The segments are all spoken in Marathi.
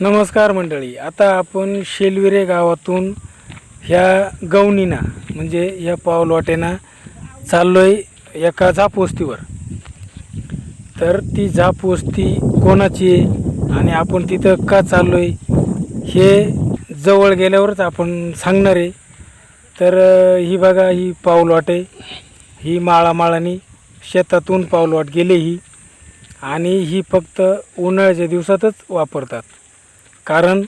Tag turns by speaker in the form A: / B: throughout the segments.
A: नमस्कार मंडळी. आता आपण शेलविरे गावातून ह्या गवनीना म्हणजे ह्या पावलवाटेना चाललोय एका झापवस्तीवर. तर ती झापवस्ती कोणाची आहे आणि आपण तिथं का चाललोय हे जवळ गेल्यावरच आपण सांगणार आहे. तर ही बघा ही पाऊलवाट आहे. ही माळामाळानी शेतातून पाऊलवाट गेली ही. आणि ही फक्त उन्हाळ्याच्या दिवसातच वापरतात. कारण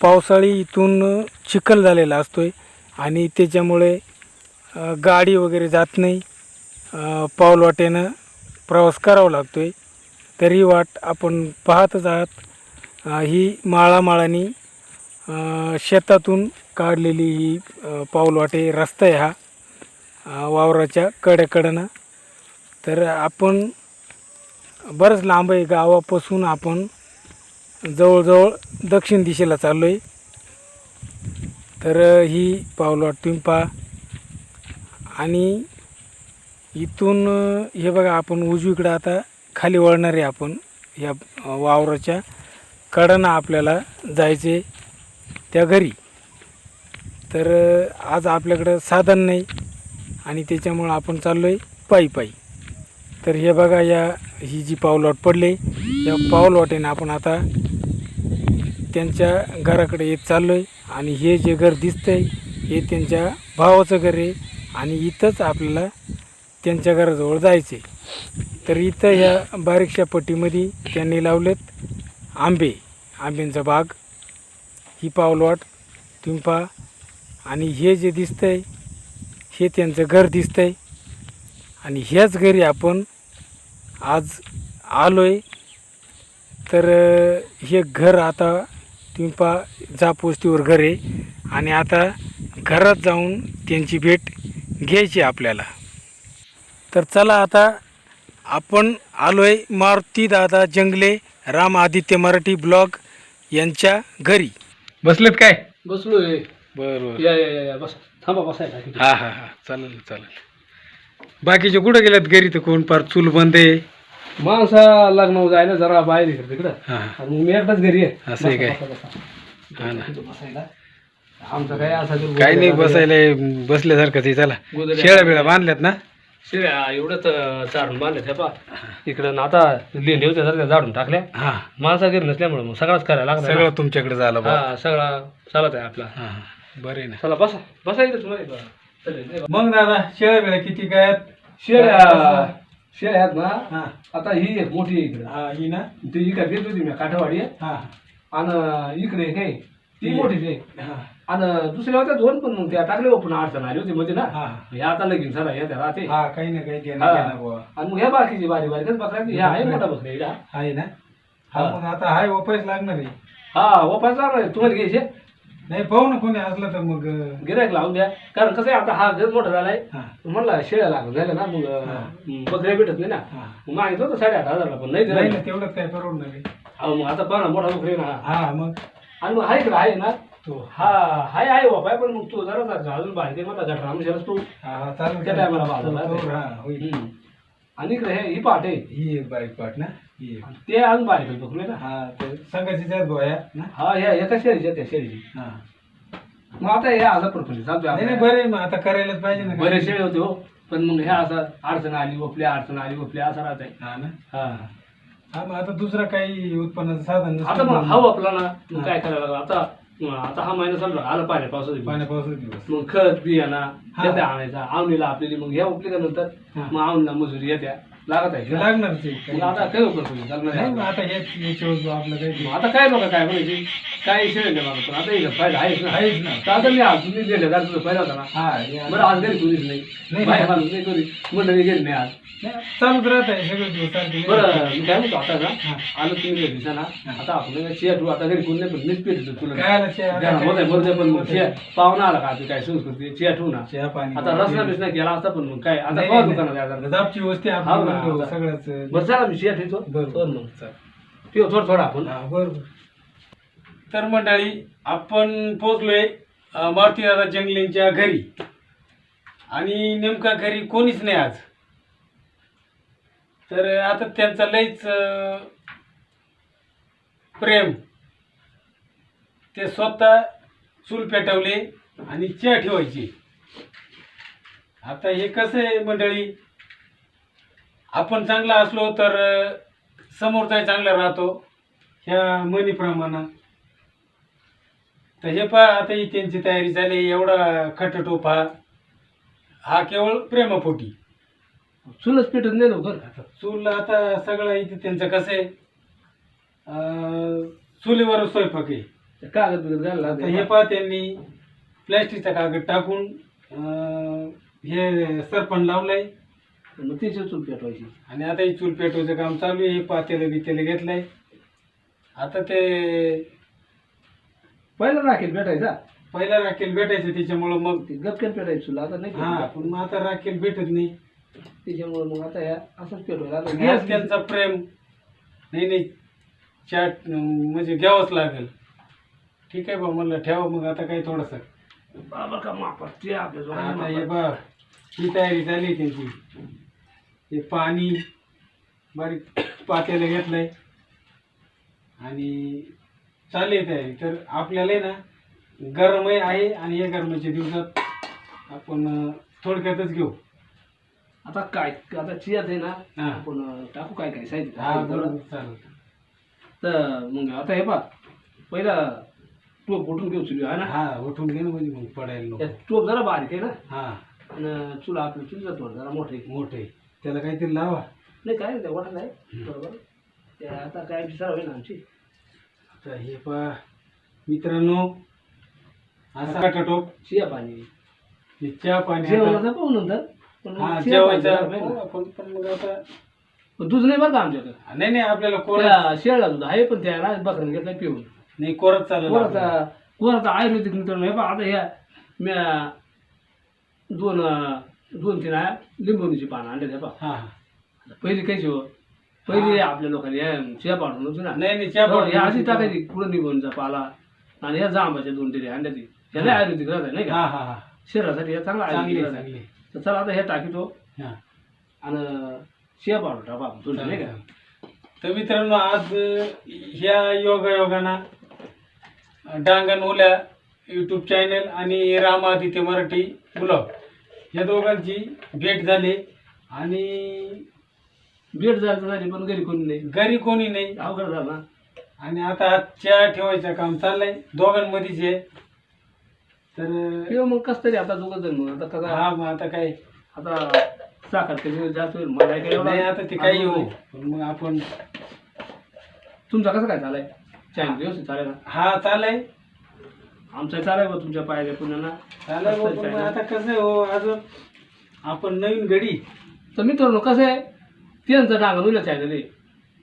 A: पावसाळी इथून चिखल झालेला असतो आहे आणि त्याच्यामुळे गाडी वगैरे जात नाही. अ, पाऊलवाटेनं प्रवास करावा लागतो आहे तरी वाट आपण पाहतच आहात. ही माळामाळानी शेतातून काढलेली ही पावलवाटे पाऊलवाटे रस्ता आहे हा वावराच्या कड्याकडनं तर आपण बरंच लांब आहे गावापासून आपण जवळजवळ दक्षिण दिशेला चाललो आहे तर ही पावलॉट तुम्ही पहा. आणि इथून हे बघा आपण उजवीकडं आता खाली वळणार आहे आपण या वावराच्या. कडानं आपल्याला जायचे त्या घरी. तर आज आपल्याकडं साधन नाही आणि त्याच्यामुळं आपण चाललो आहे पायी पायी. तर हे बघा या ही जी पावलवाट पडली या पावलवाटेने आपण आता त्यांच्या घराकडे येत चाललो आहे आणि हे जे घर दिसतंय हे त्यांच्या भावाचं घर आहे. आणि इथंच आपल्याला त्यांच्या घराजवळ जायचं आहे तर इथं ह्या बारीकशा पट्टीमध्ये त्यांनी लावलेत आंबे. आंब्यांचा बाग. ही पावलवाट तुम्ही पहा. आणि हे जे दिसतंय हे त्यांचं घर दिसतंय. आणि ह्याच घरी आपण आज आलो आहे तर हे घर आता तुम्ही पहा जापोस्तीवर घर आहे. आणि आता घरात जाऊन त्यांची भेट घ्यायची आपल्याला. तर चला आता आपण आलो आहे मारुती दादा जंगले राम आदित्य मराठी ब्लॉग यांच्या घरी. बसलेत काय?
B: बसलोय.
A: बरं बरं.
B: या या या बस थांबा बसायला.
A: हा हा हा. चालेल चालेल. बाकीचे कुठं गेल्यात घरी तर कोण? पार चूल बंद आहे.
B: माणसा लग्न जायला जरा बाहेर इकडे तिकडं.
A: हा.
B: आणि मी एकटाच घरी आहे.
A: असं आहे काय?
B: बसा, बसा.
A: हा ना.
B: इथं बसायला. आमचं काय असं
A: काही नाही बसायला बसल्यासारखंच आहे. चला.
B: गोदड्या-
A: शेळ्या बिळ्या बांधल्यात ना?
B: शिळ्या एवढंच अं, चारून बांधले हे पा इकडं ना आता लेंडे होते सारख्या झाडून टाकल्या.
A: हा.
B: माणसा घरी नसल्यामुळे मग सगळाच करायला लागला
A: सगळं तुमच्याकडे झालं बा
B: हा सगळा चालत आहे आपला.
A: हा बरे ना.
B: चला बसा. बसा इकडे तुम्हाला
A: मग दादा शेळ्या बिळ्या किती काय आहेत?
B: शेळ्या शेळ्या आहेत ना
A: हा.
B: आता ही एक मोठी आहे इकडं.
A: हा ही ना?
B: ती इकडे घेत होती मी काठवाडी
A: हा.
B: आणि इकडे काय ती
A: ती-
B: मोठी आहे.
A: हा.
B: आणि दुसऱ्या होत्या दोन पण मग त्या टाकले पण अडचण आली होती मध्ये ना.
A: हा.
B: हे आता लगीन झाला या त्या राहते
A: हा काही ना काही घेणं
B: हा.
A: घेणं बुवा.
B: आणि मग ह्या बाकीची बारी बारीकच बकऱ्या ह्या आहे मोठा बकऱ्या.
A: आहे ना? हा
B: हा.
A: मग आता हाय वापस लागणार आहे.
B: हा वापस लागणार आहे. तुम्हाला घ्यायचे?
A: नाही पाहू ना कोणी असलं तर मग
B: गिरायक लावून द्या. कारण कसं आहे आता हा घर मोठा झालाय.
A: हा.
B: म्हणला शेळ्या लागून झाल्या ना मग अं, बकऱ्या भेटत नाही ना.
A: हा.
B: मग मागितलं होतं साडेआठ हजारला पण नाही
A: नाही तेवढंच काय परवडणार आहे.
B: अहो, मग आता पहा ना मोठा बकरी आहे ना
A: हा. मग?
B: आणि मग हाय इकडं आहे ना
A: तो.
B: हा हाय आहे बाबा पण मग तू जरा जरा अजून बाहेर मला गटरा म्हणजे तू.
A: हा हा चालेल
B: त्या टायमाला
A: हा होईल.
B: हम्म. आणि इकडे हे ही पाट आहे.
A: ही एक बारीक पाट ना.
B: ते अजून बारीक बकरू ना
A: हा ते संघाची त्यात गोया
B: हा ह्या एका शेळीच्या त्या शेळीची
A: हा.
B: मग आता हे असं प्रपंच चालतोय
A: नाही. बरं मग आता करायलाच पाहिजे ना.
B: बरेच शेळी होते हो पण मग ह्या असं अडचण आली ओपल्या अडचण आली ओपल्या असं राहत आहे
A: हा ना?
B: हा.
A: हा मग आता दुसरं काही उत्पन्नाचं साधन
B: आता मग हवा आपला ना मग काय करायला लागलं? आता आता हा महिना समजा आला पाण्या पावसाचा
A: पाण्या पावसाचे दिवस.
B: मग खत बियाणा
A: हा.
B: आणायचा. आवणीला आपल्याला मग ह्या उपली नंतर?
A: हा.
B: मग आवणीला मजुरी येत्या. लागत आहे.
A: हे लागणारच आहे.
B: मग आता काय उपयोग लागणार
A: नाही
B: आहे?
A: मग आता हेच याच्यावर आपलं काही
B: मग आता काय बघा काय म्हणायची? काय शेळी नाही बघा पण आता इथं फायदा आहेच ना.
A: आहेच ना.
B: तर आता मी आज तुम्ही का तुझं फायदा होता ना
A: हा हे
B: बरं आज घरी कोणीच नाही.
A: नाही.
B: बाहेर माणूस नाही गेली नाही आज.
A: चालूच राहत आहे सगळे दिवस
B: बरं मी काय म्हणतो आता
A: हा.
B: आलं तुम्ही ना आता आपण चिया ठेवू आता घरी कोणी नाही पण मीच पेटतो तुला.
A: काय आलं?
B: द्या ना, पण मग चिया पाहुणा आला का? ते काय संस्कृती? चिया ठेवू ना.
A: चहा पाणी
B: आता रसना बिसना केला असता पण मग काय? आता
A: नाही,
B: दुकानात यायचं?
A: दाबची वस्ती
B: हा ना, आता.
A: सगळंच.
B: बरं चला मी चिया ठेवतो
A: बरं.
B: तर मग ठेव थोडं थोडं आपण.
A: हा, बरोबर तर मंडळी आपण पोचलोय अं, मारुती दादा जंगलेंच्या घरी. आणि नेमका घरी कोणीच नाही आज. तर आता त्यांचा लईच प्रेम. ते स्वतः चूल पेटवले आणि चहा ठेवायची. आता हे कसं आहे मंडळी? आपण चांगला असलो तर समोरचाही चांगला राहतो ह्या मनीप्रमाणे तर हे पहा आता ही त्यांची तयारी झाली एवढा खटटोप हा हा केवळ प्रेमापोटी.
B: चुलच पेटत नाही लवकर
A: आता चूल आता सगळं इथे त्यांचं कसं आहे? अं, चुलीवर स्वयंपाक आहे.
B: ते कागद बिगद घालायला
A: आता हे. पहा त्यांनी प्लॅस्टिकचा कागद टाकून अं, हे सरपण लावलंय.
B: मग तिची चूल पेटवायची.
A: आणि आता हे चूल पेटवायचं काम चालू आहे. हे पातेलं बितेलं घेतलंय. आता ते
B: पहिला राखेल पेटायचा
A: पहिला राखेल भेटायचं त्याच्यामुळं मग
B: ते गपक्यात पेटायची चूल. आता नाही
A: हा
B: पेटत.
A: पण मग आता राखेल भेटत नाही.
B: त्याच्यामुळे मग आता ह्या असंच पेटवायला आता
A: गॅस त्यांचा प्रेम. नाही नाही. चाट म्हणजे घ्यावंच लागेल. ठीक आहे बा म्हणलं ठेवा मग आता काही थोडंसं.
B: बाबा का मापात ते आपल्या
A: आता हे
B: जोराने
A: बा ही तयारी झाली त्यांची. हे पाणी बारीक पातेलं घेतलंय. आणि चालली तयारी. तर आपल्याला आहे ना गरमही आहे आणि या गरमाच्या दिवसात आपण थोडक्यातच घेऊ.
B: आता काय आता चियात आहे ना
A: हा.
B: आपण अं, टाकू काय काय साहित्य.
A: हा बरोबर. चालेल
B: तर मग आता हे पा पहिला टोप उठून घेऊ चुली आहे ना?
A: हा उठून घे ना म्हणजे मग पडायला नको.
B: टोप जरा बारीक आहे ना?
A: हा.
B: आणि चुला आपली चुलीचा थोडं जरा मोठे
A: मोठे. त्याला काहीतरी लावा.
B: नाही काय नाही, वाटत आहे बरोबर. ते आता काय विचार होईल आमची?
A: आता हे पहा मित्रांनो असा टोप.
B: चिया पाणी.
A: हे चहा पाणी आता-
B: जेवणाचा पाहू नंतर.
A: हा
B: चिया पाणी
A: जेवायचा
B: जरा पाहिजे
A: हो,
B: ना.
A: आपण पण मग आता
B: पण दूध नाही बरं का आमच्याकडे?
A: नाही नाही आपल्याला
B: त्या शेळला दूध आहे पण त्या बकऱ्याने घेतला पिऊन.
A: नाही कोरत चालेल आपल्याला.
B: कोणाचा आयुर्वेदिक मित्रांनो हे पहा आता ह्या म्या दोन अं, दोन तीन आहे लिंबवणीची पानं आणले हे पहा.
A: हा हा.
B: पहिली कायची हो? पहिली आपल्या लोकांनी हे चिया पाडून होती ना.
A: नाही नाही चहा
B: हो,
A: पाणी
B: या आधी टाकायची पुढं निघूनचा पाला. आणि या जांबाच्या दोन तरी अंड्या ती. याला आयुर्वेदिक राहत नाही
A: हा
B: का?
A: हा हा
B: शरीरासाठी हे चांगला
A: चांगली
B: आयुर्वेदिक राहत
A: चांगली.
B: आहे तर चला आता हे टाकीतो.
A: हा.
B: आणि शिया पाडून टाका आपण नाही का?
A: तर मित्रांनो आज ह्या योगा योगाना डांगण ओल्या यूट्यूब चॅनल आणि रामादित्य मराठी ब्लॉग या दोघांची भेट झाली. आणि
B: भेट जायचं झाली पण घरी कोणी नाही.
A: घरी कोणी नाही.
B: अवघड झालं
A: आणि आता चहा ठेवायचं काम चाललंय. दोघांमध्येच आहे. तर
B: किंवा मग कसं तरी आता दोघं जण मग. आता कसा
A: हा मग आता काय?
B: आता साखर कधी जास्त होईल मला काय एवढा
A: नाही आता ते काही हो. पण मग आपण
B: तुमचा कसं काय चालाय? चायन व्यवस्थित चालेल ना
A: हा चालय.
B: आमचा चालाय बा तुमच्या पायाच्या पुण्याला.
A: चालय हो, पण मग आता कसं आहे हो अजून आपण नवीन गडी.
B: तर मित्रांनो कसं आहे? त्यांचं डांगर चॅनल आहे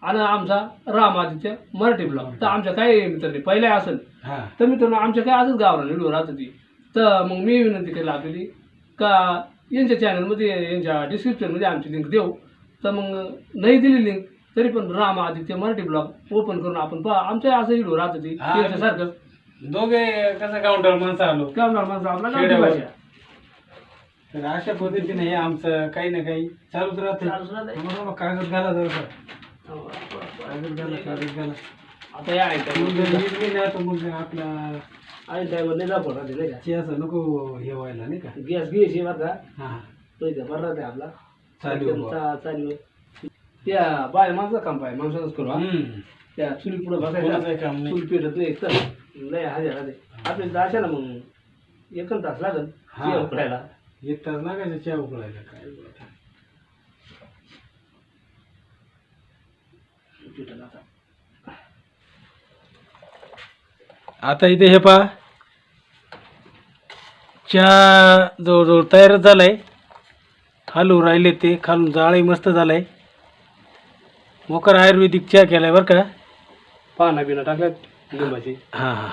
B: आणि आमचा रामादित्य मराठी ब्लॉग तर आमच्या काय मित्रांनी पहिल्या असेल.
A: हा.
B: तर मित्रांनो आमच्या काय आजच गावाला व्हिडिओ राहत होती. तर मग मी विनंती केली आपली का यांच्या चॅनलमध्ये यांच्या डिस्क्रिप्शनमध्ये आमची लिंक देऊ. तर मग नाही दिली लिंक तरी पण राम आदित्य मराठी ब्लॉग ओपन करून आपण पहा. आमच्या असं व्हिडिओ राहत होती. त्यांच्यासारखं
A: दोघे कसं काउंटर माणसं आलो.
B: काय म्हणणार माणसं आपला गावठी. भाषा.
A: तर अशा पद्धतीने हे आमचं काही ना काही चालूच राहतं. कागद घाला जरा घाला
B: आता या
A: नाही तर मग आपला
B: नाही का?
A: नको हे व्हायला नाही का?
B: गॅस
A: हा.
B: तो इथे आपला.
A: चालू
B: चा- चालू त्या बाय माणसं काम पाय माणसाच करू हा.
A: हम्म.
B: त्या चुली पुढे
A: काम नाही.
B: चूल पेटत नाही तर लय ना मग एकच तास लागल
A: हा.
B: उकडायला
A: एक तास लागायचं चहा उकळायला काय.
B: आता.
A: आता इथे हे पहा. चहा जवळजवळ तयारच झालाय. खालून राहिले ते खालून जाळही मस्त झालाय. मोकर आयुर्वेदिक चहा केलाय बरं का.
B: पाना बिना टाकल्यात लिंबाची.
A: हां हां.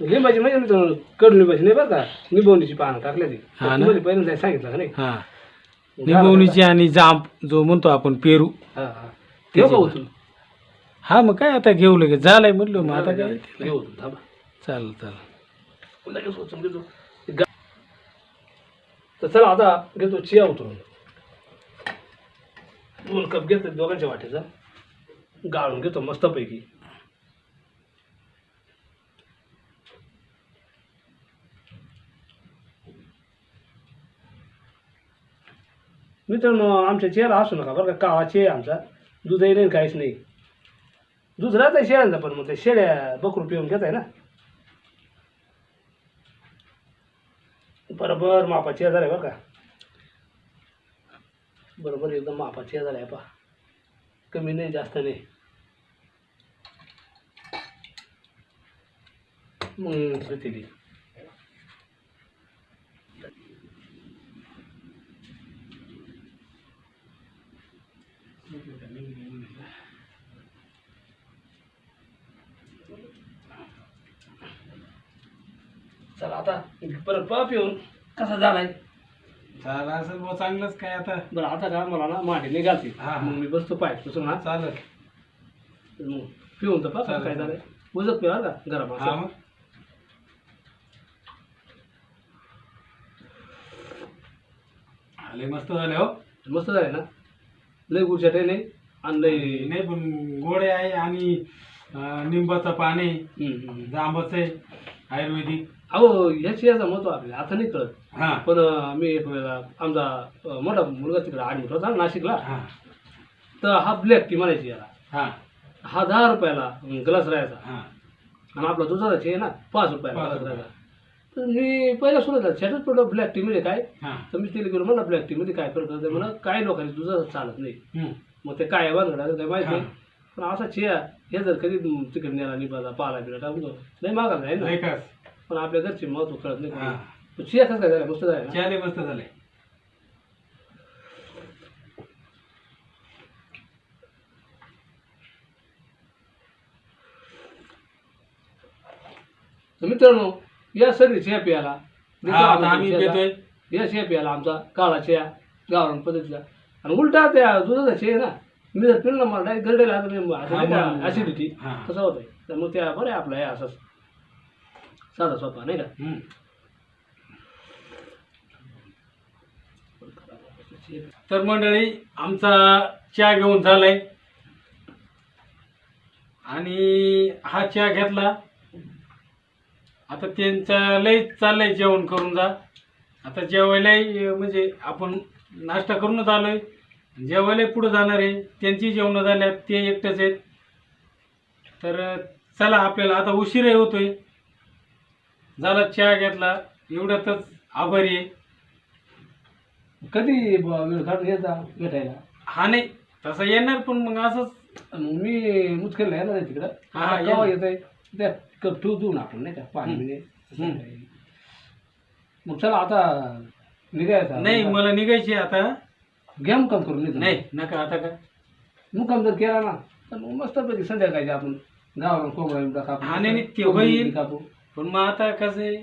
B: लिंबाची म्हणजे मित्रांनो कडू लिंबाची नाही बरं का. निबवणीची पानं टाकल्या ती
A: हा ना?
B: तुम्हाला पहिल्यांदा सांगितलं का नाही?
A: हां. निंबवणीची आणि जांब जो म्हणतो आपण पेरू.
B: हा हा. ठेव का उचलून
A: हा मग काय आता घेऊ लगेच? झालंय म्हणलो मग आता काय?
B: चाल
A: चालेल चालेल
B: घेतो गा- तर चला आता घेतो चिया उतरून. दोन कप घेतो दोघांच्या वाटेचा. गाळून घेतो मस्तपैकी. मित्रांनो आमच्या चेहरा असू नका बरं का. काळा चेहरा आमचा. दुधही नाही काहीच नाही. दूध राहत आहे शेळ्यांचा पण मग ते शेळ्या बकरू पिऊन घेत आहे ना. बरोबर मापाची चेअर आहे बरं का. बरोबर एकदम मापाची चेअर आहे पा कमी नाही जास्त नाही. मग दिली Thank you. आता परत पा पिऊन. कसा झालाय?
A: झालं असेल बुवा चांगलंच काय आता.
B: बरं आता का मला ना मांडी निघालती
A: हा.
B: मग मी बसतो पाय पुसून हा.
A: चालेल.
B: मग पिऊन तर पा
A: चालेल.
B: काय झालंय. उजत पिवा का? गरम
A: हा
B: असं
A: मग. आले मस्त झाले हो.
B: मस्त झालंय ना? लय गुळचाटे नाही आणि लय
A: नाही पण गोडे आहे आणि अं, निंबाचं पाणी
B: हम्म, हम्म.
A: जांबाचं आहे आयुर्वेदिक.
B: अहो ह्याची याचा महत्त्व आपल्याला आता नाही कळत.
A: हा.
B: पण अं, मी एक वेळेला आमचा अं, मोठा मुलगा तिकडे ॲडमिट होता नाशिकला.
A: हा.
B: तर हा ब्लॅक टी म्हणायची याला.
A: हा.
B: हा दहा रुपयाला ग्लास राहायचा.
A: हा.
B: आणि आपला दुधाचा आहे ना पाच रुपयाला
A: पाच
B: ग्लास
A: रुपये.
B: राहायचा. तर मी पहिला सुरू छेटच पडलो ब्लॅक टी मध्ये काय?
A: हा.
B: तर मी तिला गेलो म्हणलं ब्लॅक टी मध्ये काय फरक आहे? मला काही लोकांनी दुधाचं चालत नाही.
A: हम्म.
B: मग ते काय बांधकडा काय माहिती नाही. पण असा चिया हे जर कधी तिकडे नेला निभाचा पाला बिला टाकून नाही मागायला आहे ना. पण आपल्या घरचे महत्त्व कळत नाही
A: हा.
B: तो चिया कसं काय झाला मस्त झाला ना?
A: चहा मस्त झाले
B: तर मित्रांनो या सगळी प्यायला
A: हा, आता
B: आम्ही चियाचा.
A: पितोय.
B: या चिया प्यायला आमचा काळा चिया गावरान पद्धतीचा आणि उलटा त्या दुधाचा आहे ना मी जर ना मला डायरेक्ट गरडेला
A: हा,
B: ऍसिडिटी
A: हा.
B: तसं होतंय तर मग त्या बरं आहे आपलं हे असंच साधा सोपा नाही का?
A: तर मंडळी आमचा चहा घेऊन झालाय. आणि हा चहा घेतला. आता त्यांचा लय चाललंय जेवण करून जा. आता जेवायलाही म्हणजे आपण नाश्ता करूनच आलोय. जेवायलाही पुढे जाणार आहे. त्यांची जेवणं झाल्यात ते एकटेच आहेत. तर चला आपल्याला आता उशीरही होतोय. झाला चहा घेतला एवढ्यातच आभारी आहे.
B: कधी ब- वेळ काढून जा भेटायला?
A: हा नाही तसं येणार पण मग असंच.
B: मग मी मुचकेला येणार आहे तिकडं.
A: हा, हा,
B: केव्हा
A: ये
B: येत आहे त्या कप ठेवू देऊ ना आपण नाही का पाणी
A: हम्म.
B: मग चला आता निघायचं
A: नाही मला निघायची आता.
B: घ्या मुक्काम करून निघा.
A: नाही नका आता काय
B: मुक्काम जर केला ना तर मग मस्तपैकी संध्याकाळी आपण गावाला कोंबडा बिबडा कापू
A: हा, नाही, नाही, ते
B: कोंबडी
A: होईल.
B: बिबडी कापू.
A: पण मग आता कसं आहे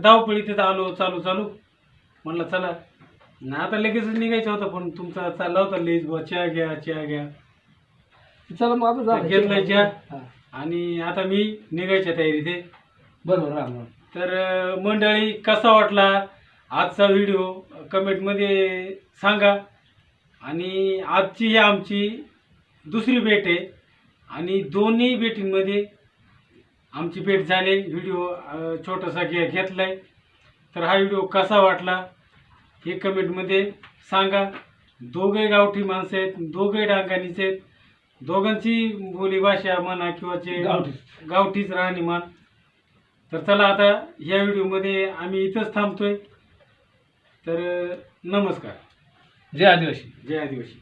A: धावपळी तिथं आलो चालू चालू. म्हणलं चला. ना आता लगेचच निघायचं होतं पण तुमचा चालला होता लेज बुवा चहा घ्या चहा घ्या.
B: चला मग आता
A: चहा.
B: हा.
A: आणि आता मी निघायच्या तयारीत आहे.
B: बरोबर राम राम.
A: तर अं, मंडळी कसा वाटला आजचा व्हिडिओ? कमेंटमध्ये सांगा. आणि आजची ही आमची दुसरी भेट आहे. आणि दोन्ही भेटींमध्ये आमची भेट झाली. व्हिडिओ छोटासा घे घेतलाय. तर हा व्हिडिओ कसा वाटला हे कमेंटमध्ये सांगा. दोघे गावठी माणसं आहेत दोघे डांगानीचे आहेत. दोघांची बोलीभाषा म्हणा किंवा जे
B: गावठीच.
A: गावठीच राहणीमान. तर चला आता या व्हिडिओमध्ये आम्ही इथंच थांबतोय. तर नमस्कार.
B: जय आदिवासी.
A: जय आदिवासी.